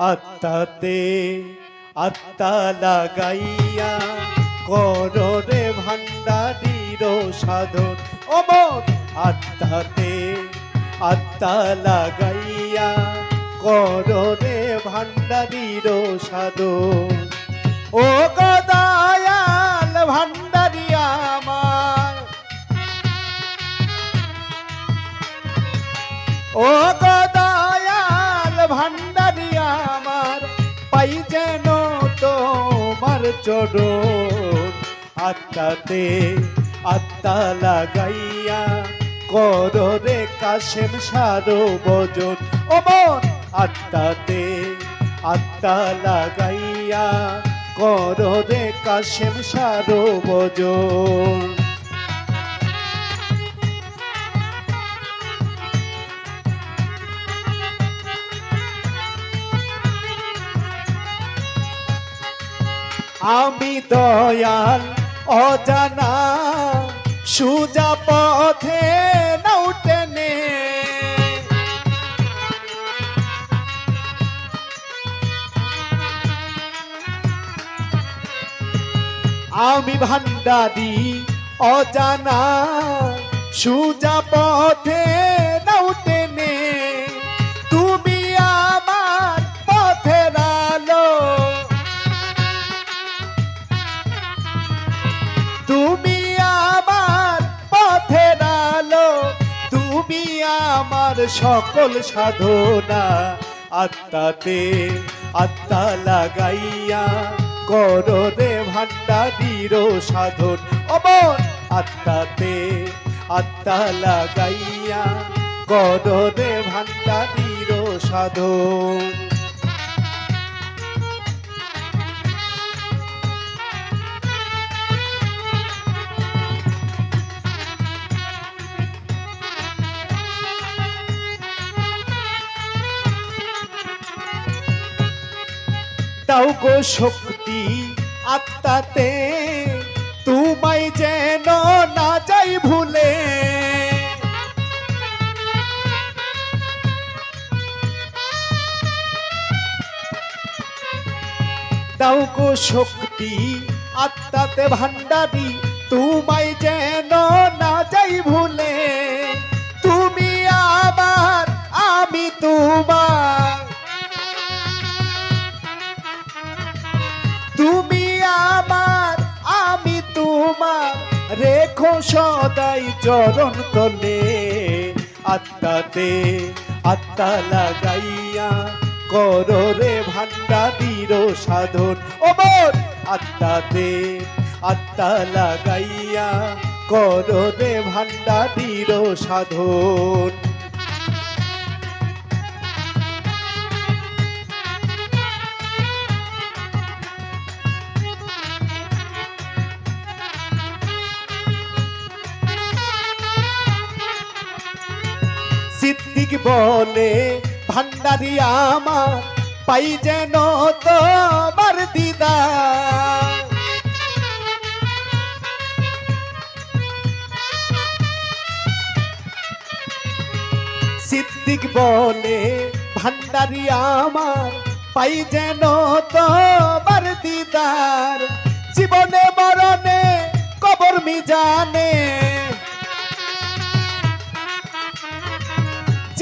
আত্মাতে আত্মা লাগাইয়া কররে ভান্ডারির সাধন। অমর আত্মাতে আত্মা লাগাইয়া কররে ভান্ডারির সাধন। ও গদায়াল ভান্ডারি আমার। ও চরণ, আত্মাতে আত্মা লাগাইয়া করে কাশেম সারো বজন ও মন, আত্মাতে আত্মা লাগাইয়া করে কাশেম সারো বজন আমি দয়াল অজানা সুজা পথে নৌটেনে আমি ভান্ডারি অজানা সুজা পথে সকল সাধনা আত্মাতে আত্মা লাগাইয়া কররে ভান্ডারির সাধন। অমর আত্মাতে আত্মা লাগাইয়া কররে ভান্ডারির সাধন। দাও গো শক্তি আত্মাতে, তোমায় যেন না যাই ভুলে। দাও গো শক্তি আত্মাতে ভান্ডারি, তোমায় যেন না যাই ভুলে। সদাই চরণ তলে। আত্মাতে আত্মা লাগাইয়া করো রে ভান্ডারির সাধন। ওমর আত্মাতে আত্মা লাগাইয়া করো রে ভান্ডারির সাধন। বলে ভান্ডারি আমার, পাই যেন তোমার দিদা সিদ্দিক বনে ভান্ডারি আমার, পাই যেন তোমার দিদার। জীবনে মরণে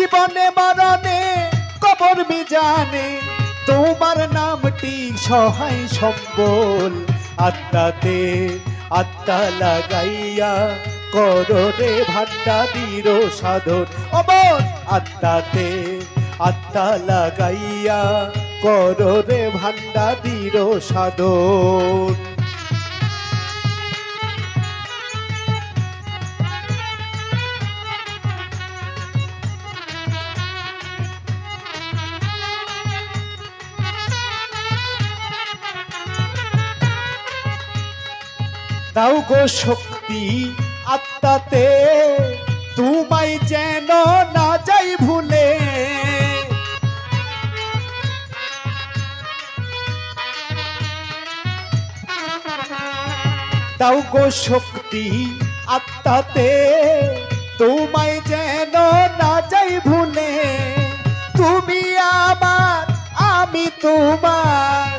জীবনে মরণে, কবর জানে তোমার নামটি সহায় সম্বল। আত্মাতে আত্মা লাগাইয়া কররে ভান্ডারির সাধন। অমর আত্মাতে আত্মা লাগাইয়া কররে ভান্ডারির সাধন। দাও গো শক্তি আত্মাতে, তোমায় যেন না যাই ভুলে। দাও গো শক্তি আত্মাতে, তোমায় যেন না যাই ভুলে। তুমি আমার, আমি তোমার।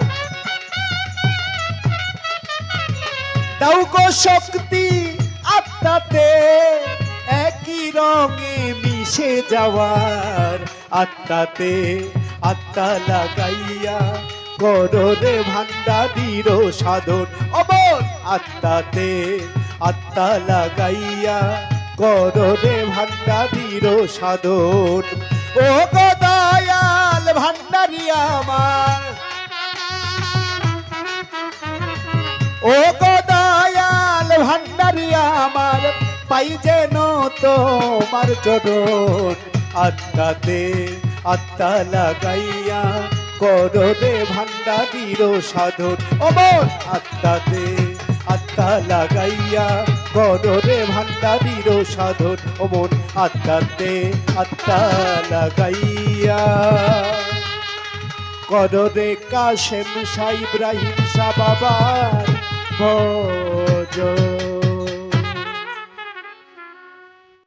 দাও শক্তি আত্মাতে। একই রঙে মিশে যাওয়ার আত্মাতে। আত্মা লাগাইয়া কররে ভান্ডারির সাধন। অমর আত্মাতে। আত্মা লাগাইয়া কররে ভান্ডারির সাধন। ও গো দয়াল ভান্ডারি আমার। ও গো পাই যেন তোমার চরণ। আত্মাতে আত্মা লাগাইয়া কররে ভান্ডারির সাধন। অমর আত্মাতে আত্মা লাগাইয়া কররে ভান্ডারির সাধন। অমর আত্মাতে আত্মা লাগাইয়া কররে কাশেম শাহ ইব্রাহিম শাহ বাবার ভজন।